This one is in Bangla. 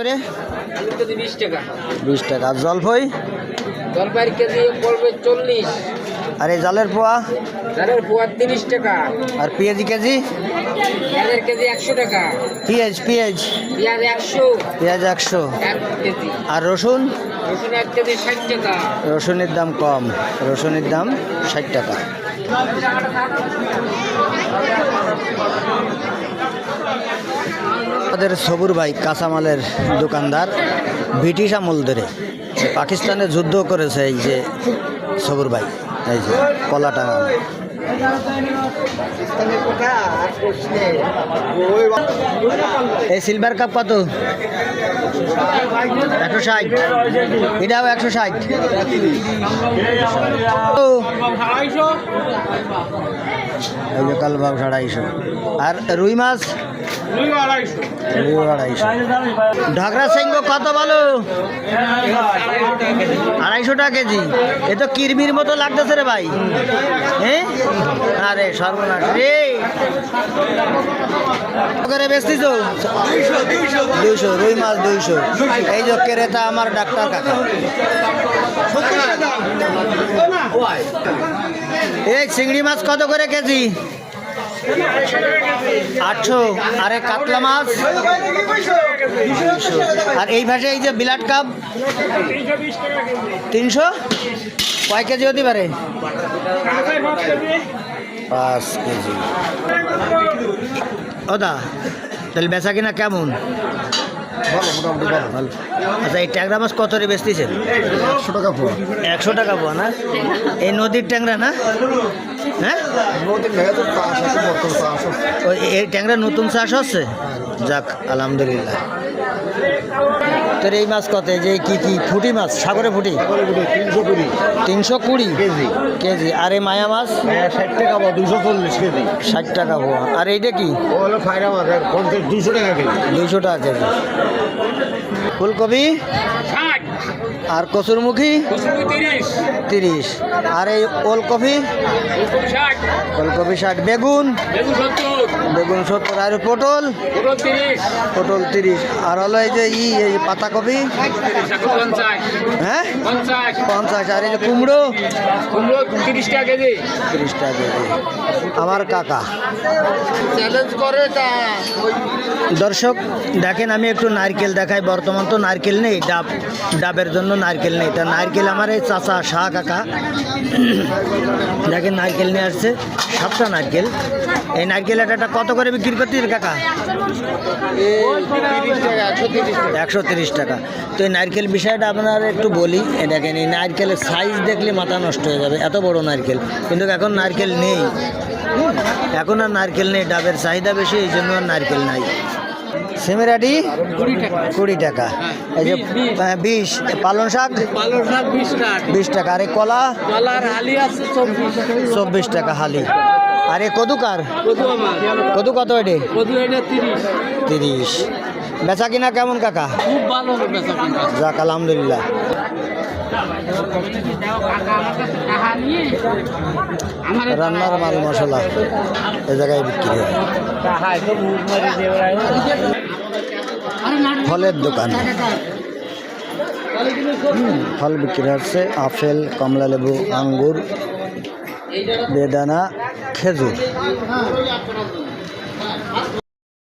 করে? বিশ টাকা। বিশ টাকা। আর জলফই? জলপাইয়ের কেজি পড়বে চল্লিশ। আর এই জালের পোয়া? ধানের পোয়া তিরিশ টাকা। আর পেঁয়াজি কেজি? পেঁয়াজের কেজি একশো টাকা। পেঁয়াজ পেঁয়াজ। পেঁয়াজ একশো। পেঁয়াজ একশো। আর রসুন? রসুন এক কেজি ষাট টাকা। রসুনের দাম কম। রসুনের দাম ষাট টাকা। আমাদের সবুর ভাই কাঁচামালের দোকানদার ব্রিটিশ আমল ধরে পাকিস্তানে যুদ্ধ করেছে এই যে সবুর ভাই, এই যে কলাটা। এই সিলভার কাপ কত? একশো ষাট। এটাও একশো ষাট। এই যে আড়াইশো। আর রুই মাছ? ঢাকরা সিংহ কত বলো? আড়াইশো টাকা কেজি। এ তো কিরমির মতো লাগতেছে রে ভাই। হ্যাঁ আরে সর্বনাশ। রে। বেচতিস দুইশো, রুই মাছ দুইশো। এই যে ক্রেতা আমার ডাক্তার কাকা। এই চিংড়ি মাছ কত করে কেজি? আটশো। আরে কাতলা মাছ। আর এই ভাষে এই যে বিলাট কাপ? তিনশো? কয় কেজি হতে পারে? পাঁচ কেজি। ওদা তাহলে বেচা কিনা কেমন? ভালো আচ্ছা এই ট্যাংরা মাছ কত রে বেচতেছেন? একশো টাকা পোয়া। একশো টাকা পোয়া না? এই নদীর ট্যাংরা না? হ্যাঁ? এই ট্যাংরা নতুন চাষ হচ্ছে? যাক আলহামদুলিল্লাহ। তোর এই মাছ কত? এই যে কি কি ফুটি মাছ? সাগরে ফুটি? তিনশো কুড়ি। তিনশো কুড়ি? কেজি। কেজি। আর এই মায়া মাছ? ষাট টাকা বা দুশো চল্লিশ কেজি। ষাট টাকা পোয়া আর এইটা কি? ও হলো ফাইরা মাছ পঞ্চাশ দুশো টাকা কেজি। দুইশো টাকা কেজি। ফুলকপি? আর কচুরমুখী? তিরিশ। তিরিশ। আর এই ওলকপি? ফুলকপি ওলকপি ষাট। বেগুন? বেগুন সত্তর। বেগুন সত্তর আর পটল। পটল তিরিশ। আর হলো এই যে ই এই পাতাকপি। হ্যাঁ? পঞ্চাশ। পঞ্চাশ আর এই যে কুমড়ো। কুমড়ো তিরিশ টাকা কেজি। তিরিশ টাকা কেজি। আমার কাকা। চ্যালেঞ্জ করে দর্শক দেখেন আমি একটু নারকেল দেখাই। বর্তমান তো নারকেল নেই ডাব ডাবের জন্য নারকেল নেই। তা নারকেল আমার এই চাচা শাহ কাকা। দেখেন নারকেল নিয়ে আসছে। সাতটা নারকেল। এই নারকেল একটা কত করে বিক্রি করতে কাকা? একশো তিরিশ টাকা। তো এই নারকেল বিষয়টা আপনার একটু বলি। এ দেখেন এই নারকেলের সাইজ দেখলে মাথা নষ্ট হয়ে যাবে। এত বড় নারকেল। কিন্তু এখন নারকেল নেই। এখন আর নারকেল নেই। ডাবের চাহিদা বেশি এই জন্য আর নারকেল নাই। সিমেরাটি? কুড়ি টাকা। কুড়ি টাকা। এই যে হ্যাঁ, বিশ। পালং শাক? পালং শাক বিশ টাকা। আর এই কলা? কলার হালি আছে চব্বিশ। চব্বিশ টাকা হালি। আর কদু আমার। কদু কত এটি তিরিশ। তিরিশ। বেচা কিনা কেমন কাকা? খুব ভালো যাক আলহামদুলিল্লাহ। রান্নার মাল মশলা এ জায়গায় বিক্রি হয়। ফলের দোকান। ফল বিক্রি হচ্ছে আপেল কমলা লেবু আঙ্গুর বেদানা খেজুর।